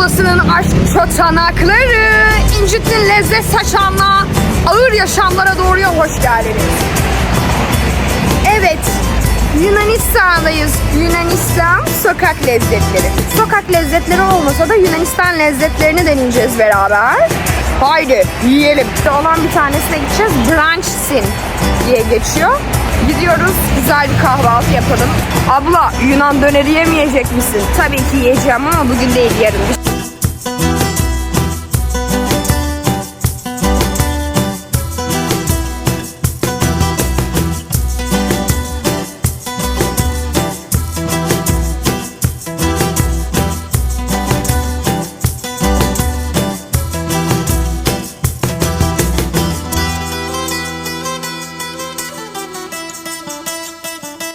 Muğla'sının aşk çotanakları, İncit'in lezzet saçanla ağır yaşamlara doğruya hoş geldiniz. Evet, Yunanistan'dayız. Yunanistan sokak lezzetleri. Sokak lezzetleri olmasa da Yunanistan lezzetlerini deneyeceğiz beraber. Haydi yiyelim. İşte olan bir tanesine gideceğiz. Brunchsin diye geçiyor. Gidiyoruz güzel bir kahvaltı yapalım. Abla Yunan döneri yemeyecek misin? Tabii ki yiyeceğim ama bugün değil yarın.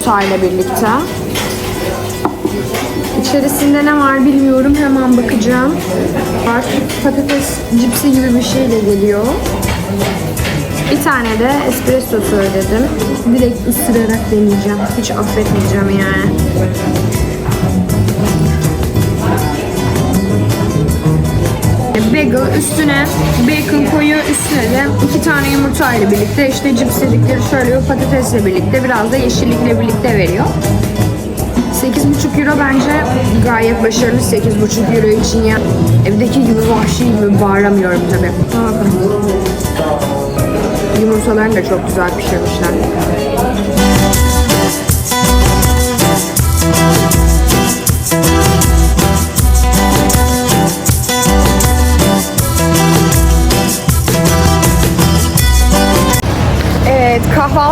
Çayla birlikte. İçerisinde ne var bilmiyorum. Hemen bakacağım. Var. Patates cipsi gibi bir şeyle geliyor. Bir tane de espresso söyledim. Direkt ısırarak deneyeceğim. Hiç affetmeyeceğim yani. Bagel üstüne bacon koyuyor üstüne de iki tane yumurta ile birlikte işte cips dedikleri şöyle patatesle birlikte biraz da yeşillikle birlikte veriyor. 8,5 euro bence gayet başarılı 8,5 euro için ya. Evdeki gibi vahşi gibi bağıramıyorum tabi. Yumurtalarını da çok güzel pişirmişler.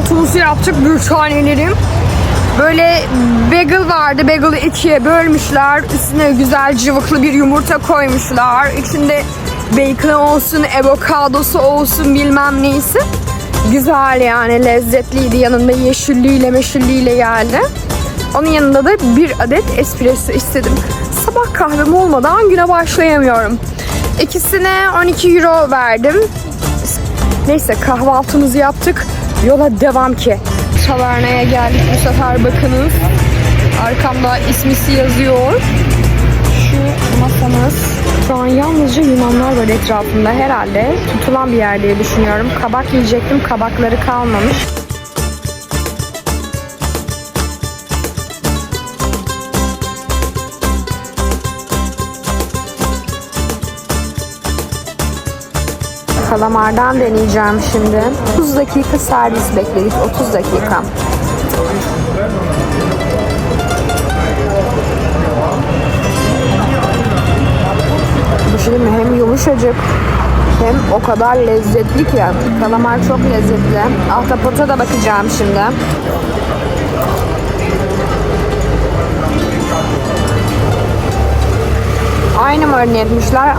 Kahvaltımızı yaptık bir tanelerim. Böyle bagel vardı. Bagel'ı ikiye bölmüşler. Üstüne güzel cıvıklı bir yumurta koymuşlar. İçinde bacon olsun, avokadosu olsun bilmem neyse. Güzel yani lezzetliydi. Yanında yeşilliğiyle meşilliğiyle geldi. Onun yanında da bir adet espresso istedim. Sabah kahvem olmadan güne başlayamıyorum. İkisine 12 euro verdim. Neyse kahvaltımızı yaptık. Yola devam ki. Tavernaya geldik bu sefer bakınız. Arkamda ismisi yazıyor. Şu masamız. Şu an yalnızca Yunanlar var etrafında herhalde. Tutulan bir yer diye düşünüyorum. Kabak yiyecektim. Kabakları kalmamış. Kalamardan deneyeceğim şimdi. 30 dakika servis bekledik. 30 dakika. Bu şey mi? Hem yumuşacık hem o kadar lezzetli ki. Kalamar çok lezzetli. Ahtapota da bakacağım şimdi. Aynı marine etmişler.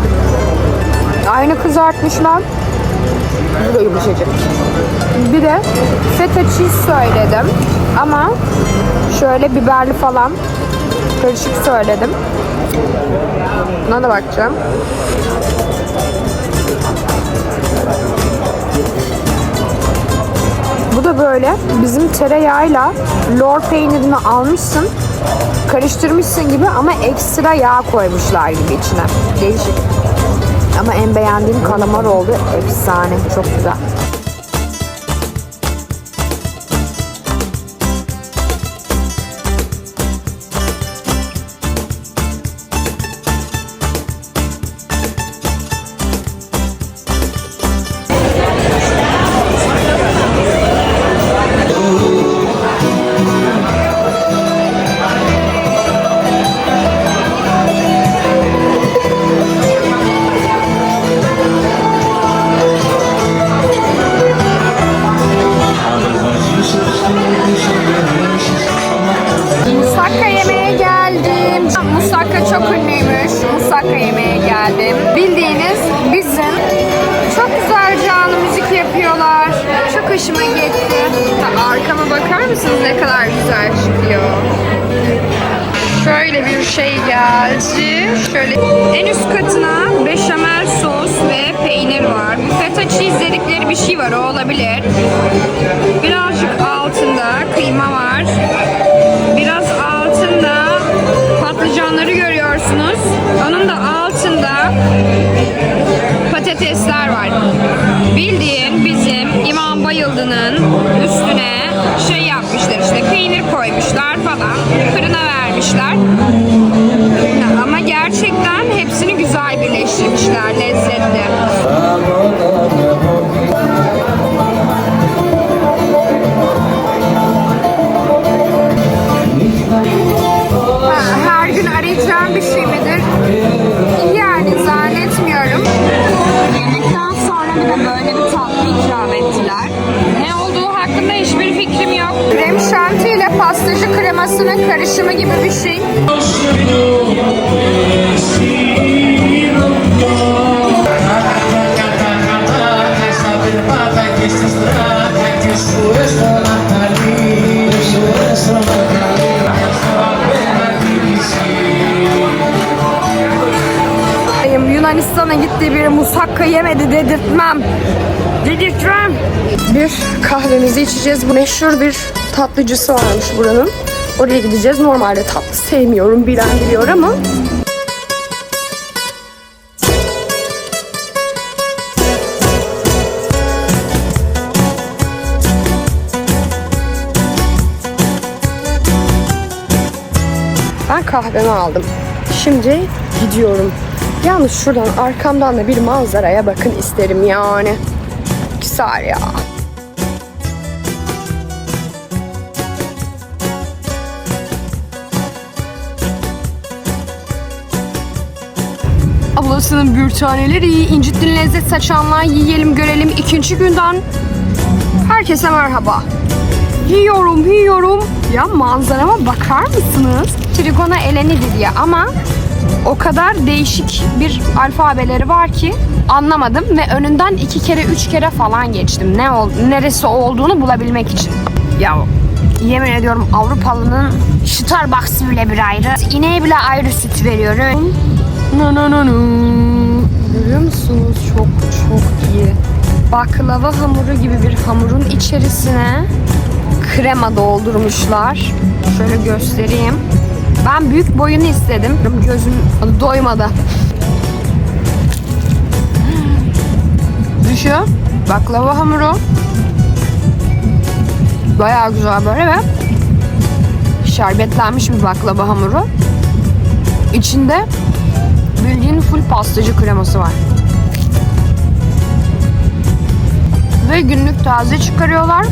Aynı kızartmışlar. Bu da yumuşacık. Bir de feta cheese söyledim. Ama şöyle biberli falan karışık söyledim. Buna da bakacağım. Bu da böyle bizim tereyağıyla lor peynirini almışsın, karıştırmışsın gibi ama ekstra yağ koymuşlar gibi içine. Değişik. Ama en beğendiğim kalamar oldu. Efsane. Çok güzel. Geldim. Bildiğiniz bizim çok güzel canlı müzik yapıyorlar. Çok hoşuma gitti. Arkama bakar mısınız ne kadar güzel çıkıyor. Şöyle bir şey geldi. Şöyle en üst katına beşamel sos ve peynir var. Feta cheese dedikleri bir şey var o olabilir. Birazcık altında kıyma var. Patlıcanları görüyorsunuz. Onun da altında patatesler var. Bildiğin bizim İmam Bayıldı'nın üstüne şey yapmışlar işte peynir koymuşlar falan. Fırına vermişler. Ama gerçekten hepsini güzel birleştirmişler, lezzetli. Yunanistan'a gittiği bir musakka yemedi dedirtmem. Dedirtmem. Bir kahvemizi içeceğiz. Bu meşhur bir tatlıcısı varmış buranın. Oraya gideceğiz. Normalde tatlı sevmiyorum bilen biliyor ama kahvemi aldım. Şimdi gidiyorum. Yalnız şuradan arkamdan da bir manzaraya bakın isterim yani. Güzel ya. Ablasının bürtaneleri iyi. İncittin lezzet saçanlar yiyelim görelim. İkinci günden herkese merhaba. Yiyorum, yiyorum. Ya manzarama bakar mısınız? Trigona eleni diye ama o kadar değişik bir alfabeleri var ki anlamadım ve önünden iki kere üç kere falan geçtim. Ne ol, neresi olduğunu bulabilmek için. Ya yemin ediyorum Avrupalının Starbucks'ı bile bir ayrı. İneğe bile ayrı süt veriyorum. No no no no. Görüyor musunuz? Çok çok iyi. Baklava hamuru gibi bir hamurun içerisine krema doldurmuşlar. Şöyle göstereyim. Ben büyük boyunu istedim. Gözüm doymadı. Dışı baklava hamuru. Bayağı güzel böyle ve şerbetlenmiş bir baklava hamuru. İçinde bildiğin full pastacı kreması var. Ve günlük taze çıkarıyorlar.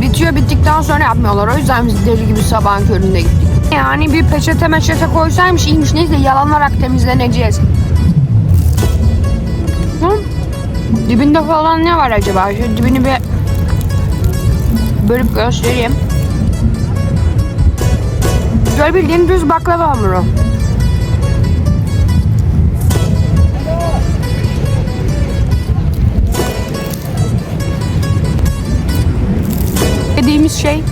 Bitiyor bittikten sonra yapmıyorlar. O yüzden biz deli gibi sabahın köründe gittik. Yani bir peçete meçete koysaymış iyiymiş. Neyse yalanarak temizleneceğiz. Hı? Dibinde falan ne var acaba? Şu dibini bir bölüp göstereyim. Böyle bildiğin düz baklava hamuru. Dediğimiz şey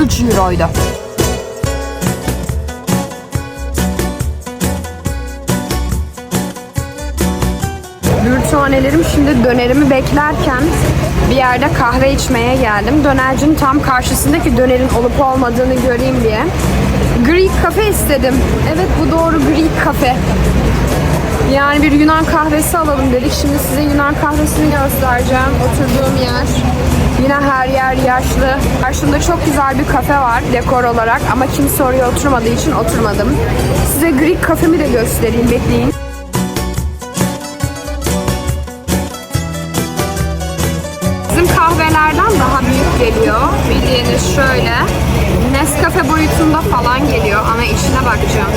3 euroydu. Bürtanelerim şimdi dönerimi beklerken bir yerde kahve içmeye geldim. Dönercinin tam karşısındaki dönerin olup olmadığını göreyim diye. Greek kafe istedim. Evet bu doğru Greek kafe. Yani bir Yunan kahvesi alalım dedik. Şimdi size Yunan kahvesini göstereceğim. Oturduğum yer. Yine her yer yaşlı. Karşımda çok güzel bir kafe var dekor olarak ama kimse oraya oturmadığı için oturmadım. Size Greek kafemi de göstereyim. Bekleyin. Bizim kahvelerden daha büyük geliyor. Bildiğiniz şöyle. Nescafe boyutunda falan geliyor ama içine bakacağım.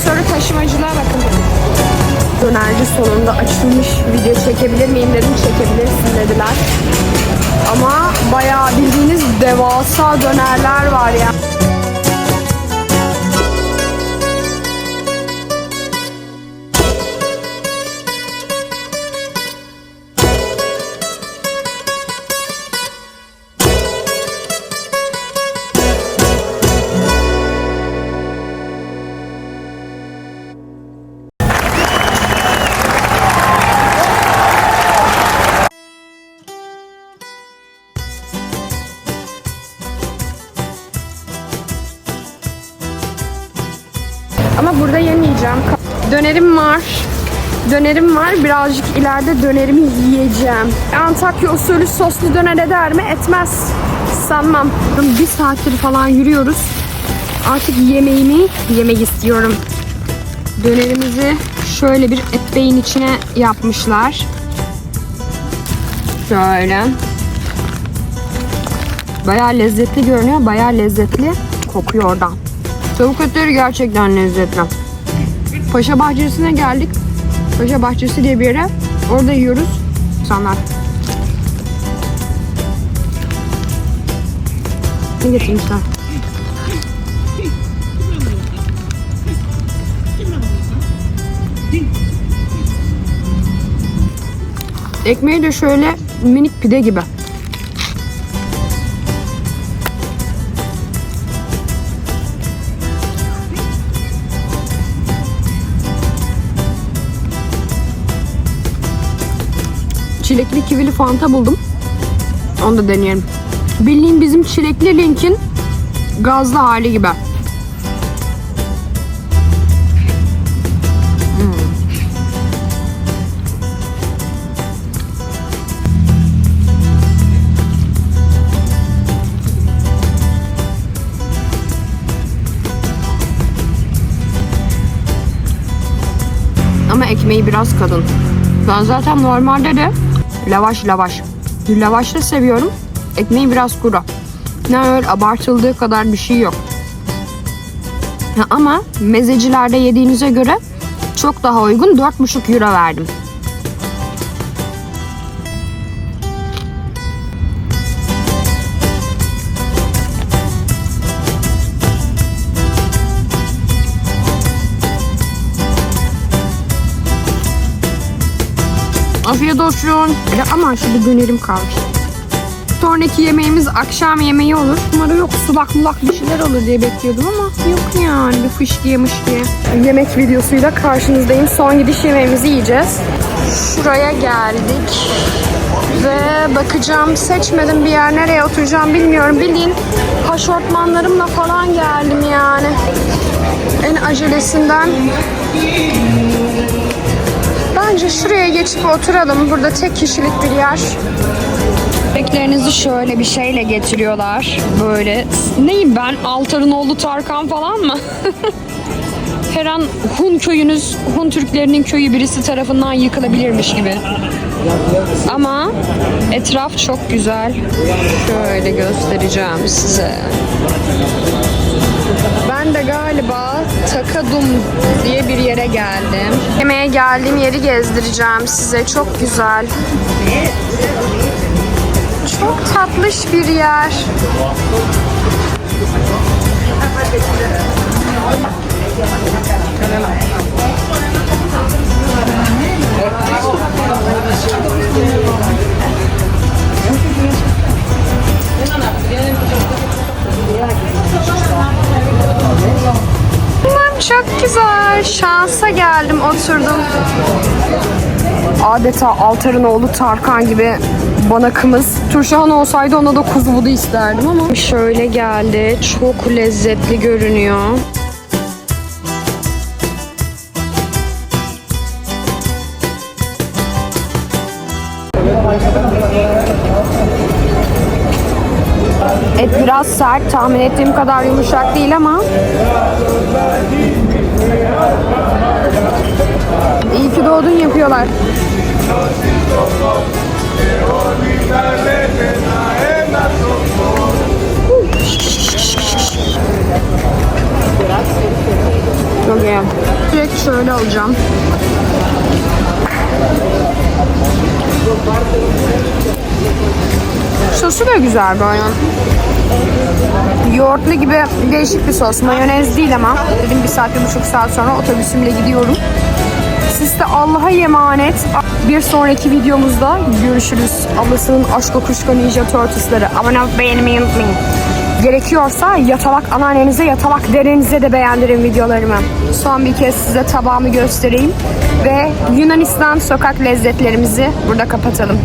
Asansörlü taşımacılığa bakın. Dönerci sonunda açılmış. Video çekebilir miyim dedim. Çekebilirsin dediler. Ama bayağı bildiğiniz devasa dönerler var ya. Dönerim var. Dönerim var. Birazcık ileride dönerimi yiyeceğim. Antakya usulü soslu döner eder mi? Etmez. Sanmam. Bir saattir falan yürüyoruz. Artık yemeğimi yemek istiyorum. Dönerimizi şöyle bir et beyin içine yapmışlar. Şöyle. Bayağı lezzetli görünüyor. Bayağı lezzetli kokuyor oradan. Tavuk etleri gerçekten lezzetli. Paşa Bahçesi'ne geldik. Paşa Bahçesi diye bir yere. Orada yiyoruz. İnsanlar. Ne getirmişler? Ekmeği de şöyle minik pide gibi. Çilekli kivili fanta buldum. Onu da deneyelim. Bildiğin bizim çilekli linkin gazlı hali gibi. Hmm. Ekmeği biraz kadın. Ben zaten normalde de lavaş lavaş. Lavaş da seviyorum. Ekmeği biraz kuru. Ne öyle abartıldığı kadar bir şey yok. Ha, ama mezecilerde yediğinize göre çok daha uygun 4,5 euro verdim. Afiyet olsun. Ama şurada dönerim kalmış. Sonraki yemeğimiz akşam yemeği olur. Umarım yok sulak mulak bir şeyler olur diye bekliyordum ama yok yani bir fış diyemiş diye. Yemek videosuyla karşınızdayım. Son gidiş yemeğimizi yiyeceğiz. Şuraya geldik. Ve bakacağım seçmedim bir yer nereye oturacağım bilmiyorum. Bildiğin haşortmanlarımla falan geldim yani. En acelesinden Bence şuraya geçip oturalım. Burada tek kişilik bir yer. Beklerinizi şöyle bir şeyle getiriyorlar. Böyle. Neyim ben? Altar'ın oğlu Tarkan falan mı? Her an Hun köyünüz, Hun Türklerinin köyü birisi tarafından yıkılabilirmiş gibi. Ama etraf çok güzel. Şöyle göstereceğim size. Ben de galiba Takadum diye bir yere geldim. Yemeğe geldiğim yeri gezdireceğim size. Çok güzel. Çok tatlış bir yer. Çok güzel. Şansa geldim, oturdum. Adeta Altar'ın oğlu Tarkan gibi bana kımız. Turşahan olsaydı ona da kuzu budu isterdim ama. Şöyle geldi. Çok lezzetli görünüyor. Biraz sert. Tahmin ettiğim kadar yumuşak değil ama İyi ki doğdun yapıyorlar. Çok iyi. Direkt şöyle alacağım. Sosu da güzel böyle. Yoğurtlu gibi değişik bir sos. Mayonez değil ama. Dedim bir saat, bir buçuk saat sonra otobüsümle gidiyorum. Siz de Allah'a emanet. Bir sonraki videomuzda görüşürüz. Ablasının aşk kuşku ninja tortusları. Abone olup beğenmeyi unutmayın. Gerekiyorsa yatalak anneannenize, yatalak derenize de beğendirin videolarımı. Son bir kez size tabağımı göstereyim. Ve Yunanistan sokak lezzetlerimizi burada kapatalım.